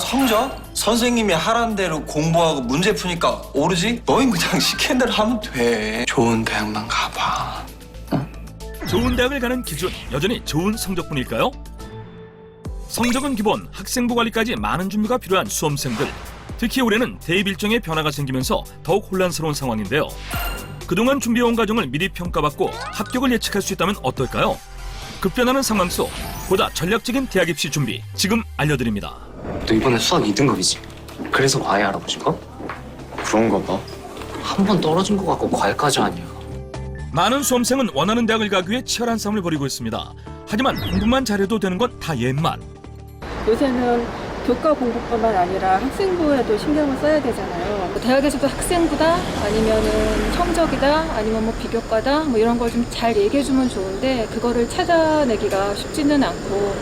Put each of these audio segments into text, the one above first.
성적? 선생님이 하란 대로 공부하고 문제 푸니까 오르지? 너흰 그냥 시키는 대로 하면 돼. 좋은 대학만 가봐. 좋은 대학을 가는 기준 여전히 좋은 성적뿐일까요? 성적은 기본, 학생부 관리까지 많은 준비가 필요한 수험생들. 특히 올해는 대입 일정에 변화가 생기면서 더욱 혼란스러운 상황인데요. 그동안 준비해온 과정을 미리 평가받고 합격을 예측할 수 있다면 어떨까요? 급변하는 상황 속 보다 전략적인 대학 입시 준비 지금 알려드립니다. 너 이번에 수학 2등급이지? 그래서 과외 알아보신 거? 그런가 봐. 한 번 떨어진 거 갖고 과외까지 하냐. 많은 수험생은 원하는 대학을 가기 위해 치열한 싸움을 벌이고 있습니다. 하지만 공부만 잘해도 되는 건 다 옛말. 요새는 교과 공부뿐만 아니라 학생부에도 신경을 써야 되잖아요. 대학에서도 학생부다 아니면은 성적이다 아니면 뭐 비교과다 뭐 이런 걸 좀 잘 얘기해 주면 좋은데 그거를 찾아내기가 쉽지는 않고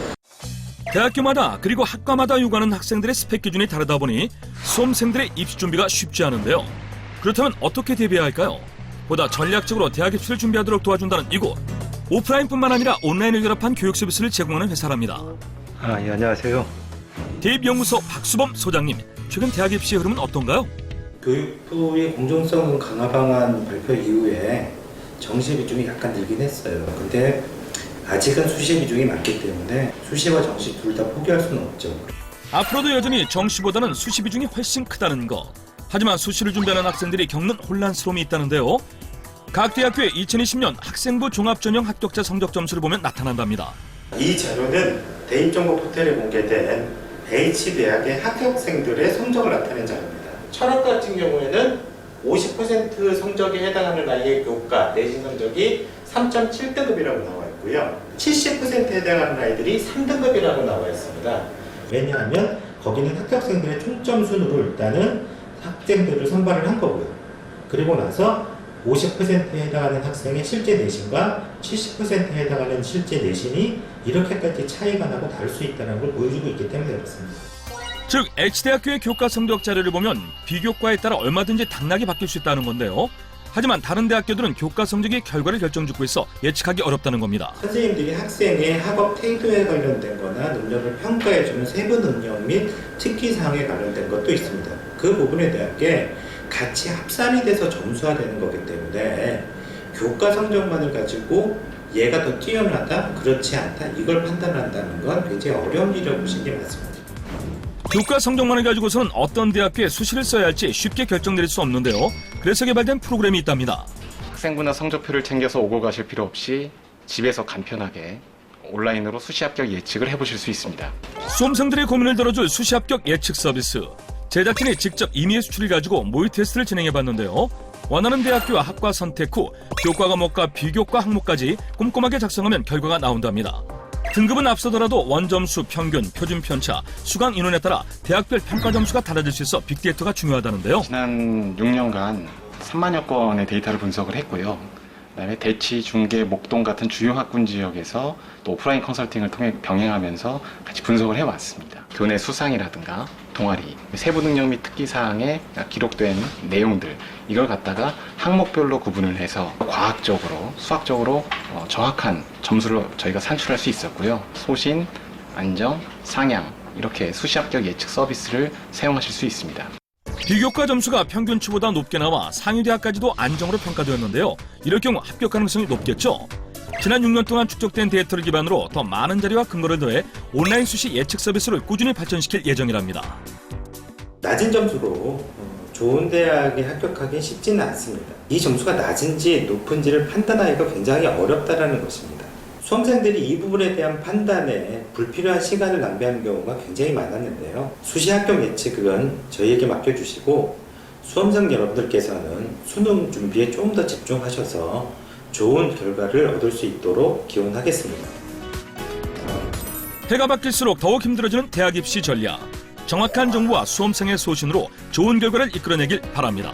대학교마다 그리고 학과마다 요구하는 학생들의 스펙 기준이 다르다 보니 수험생들의 입시 준비가 쉽지 않은데요. 그렇다면 어떻게 대비해야 할까요? 보다 전략적으로 대학 입시를 준비하도록 도와준다는 이곳. 오프라인뿐만 아니라 온라인을 결합한 교육 서비스를 제공하는 회사랍니다. 아, 예, 안녕하세요. 대입연구소 박수범 소장님, 최근 대학 입시의 흐름은 어떤가요? 교육부의 공정성 강화 방안 발표 이후에 정시 비중이 약간 늘긴 했어요. 근데 아직은 수시 비중이 많기 때문에 수시와 정시 둘 다 포기할 수는 없죠. 앞으로도 여전히 정시보다는 수시 비중이 훨씬 크다는 것. 하지만 수시를 준비하는 학생들이 겪는 혼란스러움이 있다는데요. 각 대학교의 2020년 학생부 종합전형 합격자 성적 점수를 보면 나타난답니다. 이 자료는 대입정보 포털에 공개된 H대학의 합격생들의 성적을 나타낸 자료입니다. 철학 같은 경우에는 50% 성적에 해당하는 아이의 교과 내신 성적이 3.7등급이라고 나와 있고요. 70%에 해당하는 아이들이 3등급이라고 나와 있습니다. 왜냐하면 거기는 합격생들의 총점 순으로 일단은 학생들을 선발을 한 거고요. 그리고 나서 50%에 해당하는 학생의 실제 내신과 70%에 해당하는 실제 내신이 이렇게까지 차이가 나고 다를 수 있다는 걸 보여주고 있기 때문에 그렇습니다. 즉 H대학교의 교과 성적 자료를 보면 비교과에 따라 얼마든지 당락이 바뀔 수 있다는 건데요. 하지만 다른 대학교들은 교과 성적이 결과를 결정짓고 있어 예측하기 어렵다는 겁니다. 선생님들이 학생의 학업 태도에 관련된 거나 능력을 평가해주는 세부 능력 및 특기사항에 관련된 것도 있습니다. 그 부분에 대한 게 같이 합산이 돼서 점수화되는 거기 때문에 교과 성적만을 가지고 얘가 더 뛰어나다, 그렇지 않다, 이걸 판단한다는 건 굉장히 어려운 일이라고 보시는 게 맞습니다. 교과 성적만을 가지고서는 어떤 대학교에 수시를 써야 할지 쉽게 결정내릴 수 없는데요. 그래서 개발된 프로그램이 있답니다. 학생부나 성적표를 챙겨서 오고 가실 필요 없이 집에서 간편하게 온라인으로 수시 합격 예측을 해보실 수 있습니다. 수험생들의 고민을 들어줄 수시 합격 예측 서비스. 제작진이 직접 임의 수치를 가지고 모의 테스트를 진행해 봤는데요. 원하는 대학교와 학과 선택 후 교과 과목과 비교과 항목까지 꼼꼼하게 작성하면 결과가 나온답니다. 등급은 앞서더라도 원점수, 평균, 표준 편차, 수강 인원에 따라 대학별 평가 점수가 달라질 수 있어 빅데이터가 중요하다는데요. 지난 6년간 3만여 건의 데이터를 분석을 했고요. 그다음에 대치, 중계, 목동 같은 주요 학군 지역에서 또 오프라인 컨설팅을 통해 병행하면서 같이 분석을 해왔습니다. 교내 수상이라든가 동아리, 세부 능력 및 특기 사항에 기록된 내용들 이걸 갖다가 항목별로 구분을 해서 과학적으로, 수학적으로 어, 정확한 점수를 저희가 산출할 수 있었고요. 소신, 안정, 상향 이렇게 수시 합격 예측 서비스를 사용하실 수 있습니다. 비교과 점수가 평균치보다 높게 나와 상위 대학까지도 안정으로 평가되었는데요. 이럴 경우 합격 가능성이 높겠죠. 지난 6년 동안 축적된 데이터를 기반으로 더 많은 자료와 근거를 더해 온라인 수시 예측 서비스를 꾸준히 발전시킬 예정이랍니다. 낮은 점수로 어, 좋은 대학에 합격하기 쉽지는 않습니다. 이 점수가 낮은지 높은지를 판단하기가 굉장히 어렵다라는 것입니다. 수험생들이 이 부분에 대한 판단에 불필요한 시간을 낭비하는 경우가 굉장히 많았는데요. 수시 합격 예측은 저희에게 맡겨주시고 수험생 여러분들께서는 수능 준비에 조금 더 집중하셔서 좋은 결과를 얻을 수 있도록 기원하겠습니다. 해가 바뀔수록 더욱 힘들어지는 대학 입시 전략. 정확한 정보와 수험생의 소신으로 좋은 결과를 이끌어내길 바랍니다.